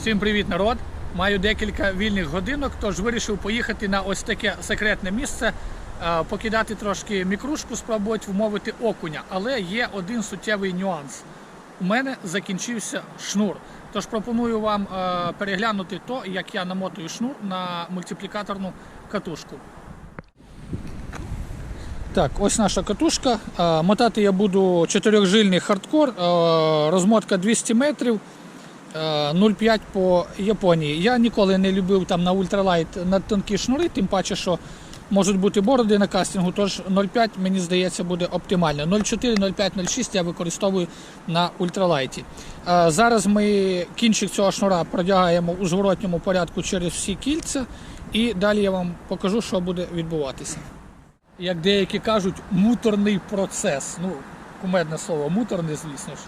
Всім привіт, народ! Маю декілька вільних годинок, тож вирішив поїхати на ось таке секретне місце, е, покидати трошки мікрушку, спробувати вмовити окуня. Але є один суттєвий нюанс. У мене закінчився шнур. Тож пропоную вам е, переглянути то, як я намотую шнур на мультиплікаторну катушку. Так, ось наша катушка. Е, Мотати я буду чотирьохжильний хардкор, розмотка 200 метрів. Е, 0,5 по Японії. Я ніколи не любив там на ультралайт на тонкі шнури, тим паче, що можуть бути бороди на кастингу, тож 0,5 мені здається буде оптимально. 0,4, 0,5, 0,6 я використовую на ультралайті. Е, Зараз ми кінчик цього шнура продягаємо у зворотньому порядку через всі кільця, і далі я вам покажу, що буде відбуватися як деякі кажуть, муторний процес. Ну, кумедне слово, муторний, звісно ж.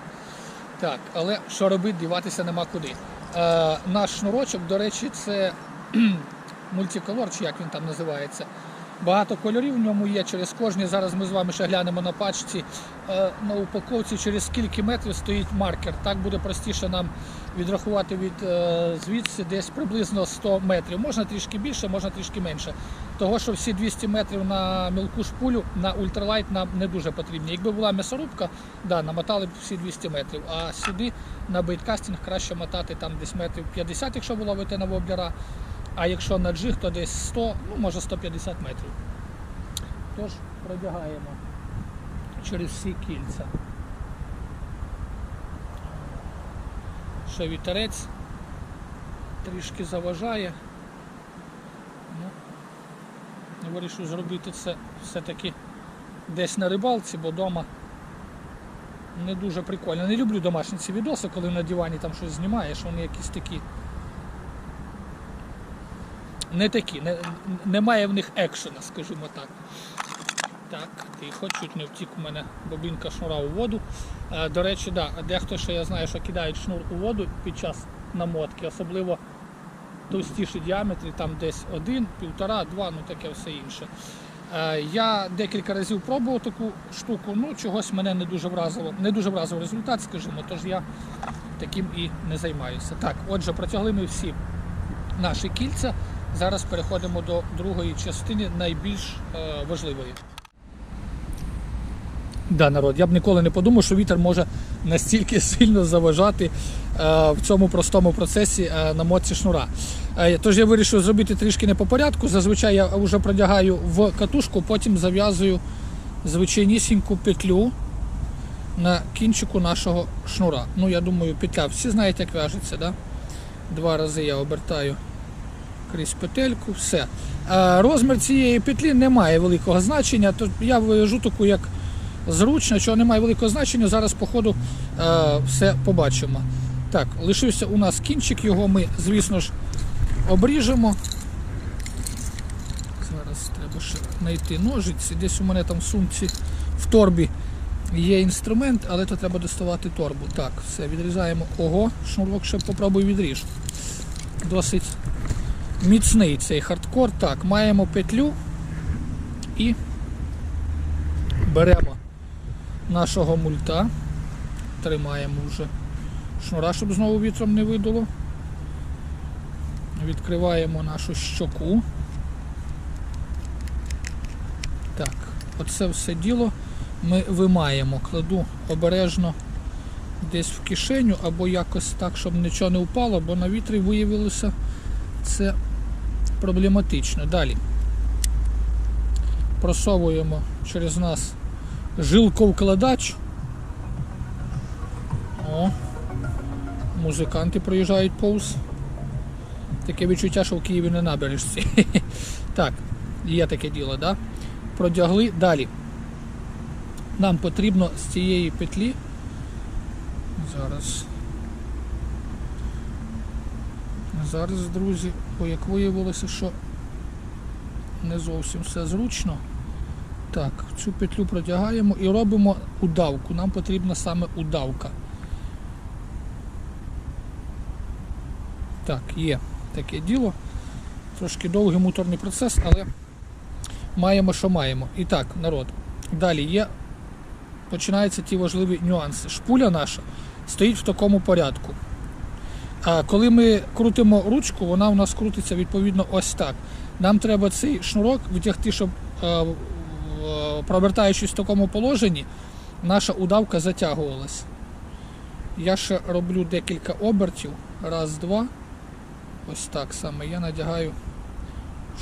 Так, але що робити, діватися нема куди. Е, наш шнурочок, до речі, це мультиколор, чи як він там називається. Багато кольорів в ньому є через кожні. Зараз ми з вами ще глянемо на пачці. Е, на упаковці через скільки метрів стоїть маркер. Так буде простіше нам відрахувати від е, звідси десь приблизно 100 метрів. Можна трішки більше, можна трішки менше. Того, що всі 200 метрів на мілку шпулю на ультралайт нам не дуже потрібні. Якби була м'ясорубка, да, намотали б всі 200 метрів. А сюди на бейткастинг краще мотати там десь метрів 50, якщо була витина воблера. А якщо на джиг, то десь 100, ну може 150 метрів. Тож продягаємо через всі кільця. Ще вітерець трішки заважає. Ну, вирішив зробити це все-таки десь на рибалці, бо вдома не дуже прикольно. Не люблю домашні ці відоси, коли на дивані там щось знімаєш, вони якісь такі. Не такі, не, немає в них екшена, скажімо так. Так, тихо, чуть не втік у мене бобінка шнура у воду. Е, До речі, да, дехто ще я знаю, що кидають шнур у воду під час намотки, особливо товстіші діаметри, там десь один, півтора, два, ну таке все інше. Е, Я декілька разів пробував таку штуку, ну чогось мене не дуже вразило, не дуже вразив результат, скажімо, тож я таким і не займаюся. Так, отже, протягли ми всі наші кільця. Зараз переходимо до другої частини, найбільш е, важливої. Да, народ, я б ніколи не подумав, що вітер може настільки сильно заважати е, в цьому простому процесі е, на моці шнура. Тож я вирішив зробити трішки не по порядку. Зазвичай я вже продягаю в катушку, потім зав'язую звичайнісіньку петлю на кінчику нашого шнура. Ну, я думаю, петля. Всі знають, як в'яжеться, да? Два рази я обертаю крізь петельку, все. Розмір цієї петлі не має великого значення, то я вив'яжу таку як зручно, що не має великого значення. Зараз по ходу е, все побачимо. Так, лишився у нас кінчик, його ми, звісно ж, обріжемо. Зараз треба ще знайти ножиці. Десь у мене там в сумці в торбі є інструмент, але то треба доставати торбу. Так, все, відрізаємо. Ого, шнурок ще попробую відріж. Досить міцний цей хардкор. Так, маємо петлю і беремо нашого мульта. Тримаємо вже шнура, щоб знову вітром не видуло. Відкриваємо нашу щоку. Так, оце все діло ми вимаємо. Кладу обережно десь в кишеню або якось так, щоб нічого не впало, бо на вітрі виявилося це проблематично. Далі просовуємо через нас жилковкладач. О, музиканти проїжджають повз. Таке відчуття, що в Києві не наберешся. Так, є таке діло, да? Продягли далі. Нам потрібно з цієї петлі. Зараз. Зараз, друзі, о, як виявилося, що не зовсім все зручно. Так, цю петлю протягаємо і робимо удавку. Нам потрібна саме удавка. Так, є таке діло. Трошки довгий муторний процес, але маємо, що маємо. І так, народ. Далі є. Починаються ті важливі нюанси. Шпуля наша стоїть в такому порядку. А коли ми крутимо ручку, вона у нас крутиться відповідно ось так. Нам треба цей шнурок витягти, щоб е, провертаючись в такому положенні, наша удавка затягувалась. Я ще роблю декілька обертів. Раз, два. Ось так саме. Я надягаю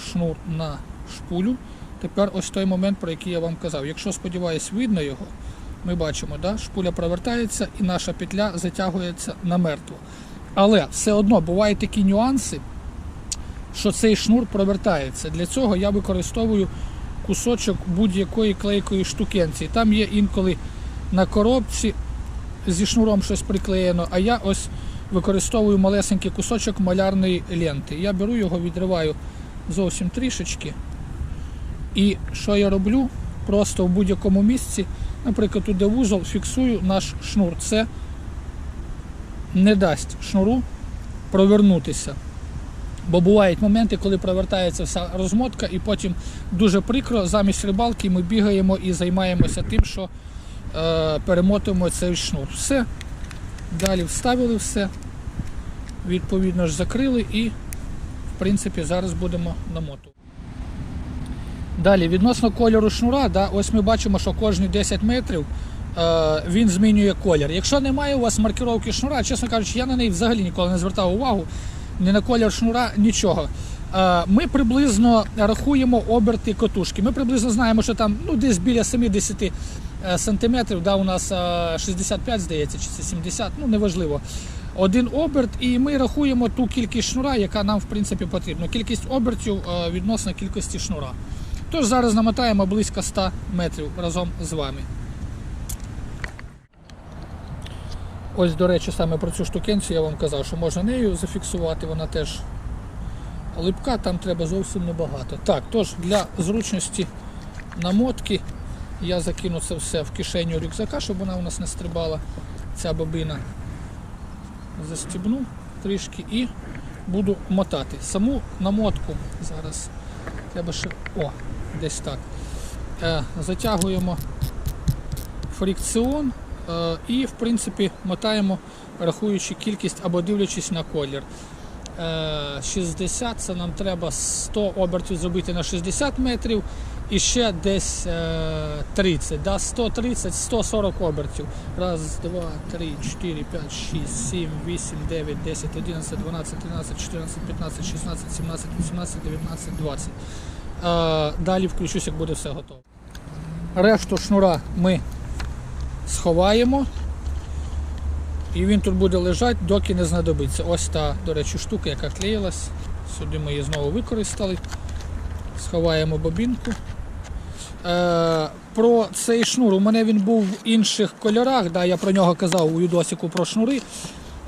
шнур на шпулю. Тепер ось той момент, про який я вам казав. Якщо, сподіваюсь, видно його, ми бачимо, да? шпуля провертається і наша петля затягується на мертво. Але все одно бувають такі нюанси, що цей шнур провертається. Для цього я використовую кусочок будь-якої клейкої штукенці. Там є інколи на коробці зі шнуром щось приклеєно, а я ось використовую малесенький кусочок малярної ленти. Я беру його, відриваю зовсім трішечки. І що я роблю? Просто в будь-якому місці, наприклад, тут де вузол, фіксую наш шнур. Це не дасть шнуру провернутися. Бо бувають моменти, коли провертається вся розмотка, і потім дуже прикро, замість рибалки ми бігаємо і займаємося тим, що е, перемотуємо цей шнур. Все. Далі вставили все, відповідно ж закрили і, в принципі, зараз будемо намотувати. Далі, відносно кольору шнура, да, ось ми бачимо, що кожні 10 метрів він змінює колір. Якщо немає у вас маркировки шнура, чесно кажучи, я на неї взагалі ніколи не звертав увагу, ні на колір шнура, нічого. Е, ми приблизно рахуємо оберти котушки. Ми приблизно знаємо, що там ну, десь біля 70 е, сантиметрів, да, у нас е, 65, здається, чи це 70, ну неважливо. Один оберт, і ми рахуємо ту кількість шнура, яка нам в принципі потрібна. Кількість обертів е, відносно кількості шнура. Тож зараз намотаємо близько 100 метрів разом з вами. Ось, до речі, саме про цю штукенцію я вам казав, що можна нею зафіксувати, вона теж липка, там треба зовсім небагато. Так, тож для зручності намотки я закину це все в кишеню рюкзака, щоб вона у нас не стрибала, ця бобина. Застібну трішки і буду мотати. Саму намотку зараз треба ще. О, десь так. Е, затягуємо фрикціон і, в принципі, мотаємо, рахуючи кількість або дивлячись на колір. Е, 60 це нам треба 100 обертів зробити на 60 метрів і ще десь е, 30, да? 130, 140 обертів. Раз, два, три, чотири, п'ять, шість, сім, вісім, дев'ять, десять, одинадцять, дванадцять, тринадцять, чотирнадцять, п'ятнадцять, шістнадцять, сімнадцять, вісімнадцять, дев'ятнадцять, двадцять. Е, Далі включусь, як буде все готово. Решту шнура ми сховаємо. І він тут буде лежати, доки не знадобиться. Ось та, до речі, штука, яка клеїлась. Сюди ми її знову використали. Сховаємо бобінку. Е, про цей шнур. У мене він був в інших кольорах, да, я про нього казав у відосику про шнури.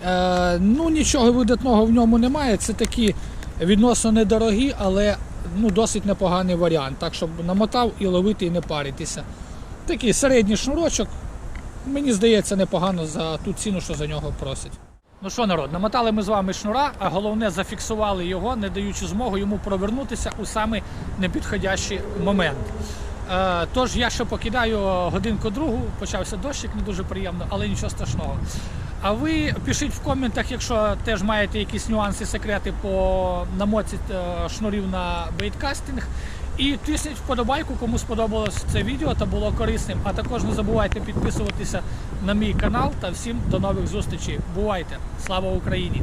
Е, ну, нічого видатного в ньому немає. Це такі відносно недорогі, але ну, досить непоганий варіант. Так, щоб намотав і ловити і не паритися. Такий середній шнурочок. Мені здається, непогано за ту ціну, що за нього просять. Ну що, народ, намотали ми з вами шнура, а головне зафіксували його, не даючи змогу йому провернутися у самий непідходящий момент. Е, тож я ще покидаю годинку другу, почався дощик, не дуже приємно, але нічого страшного. А ви пишіть в коментах, якщо теж маєте якісь нюанси, секрети по намотці е, шнурів на бейткастинг. І тисніть вподобайку, кому сподобалось це відео та було корисним. А також не забувайте підписуватися на мій канал та всім до нових зустрічей. Бувайте! Слава Україні!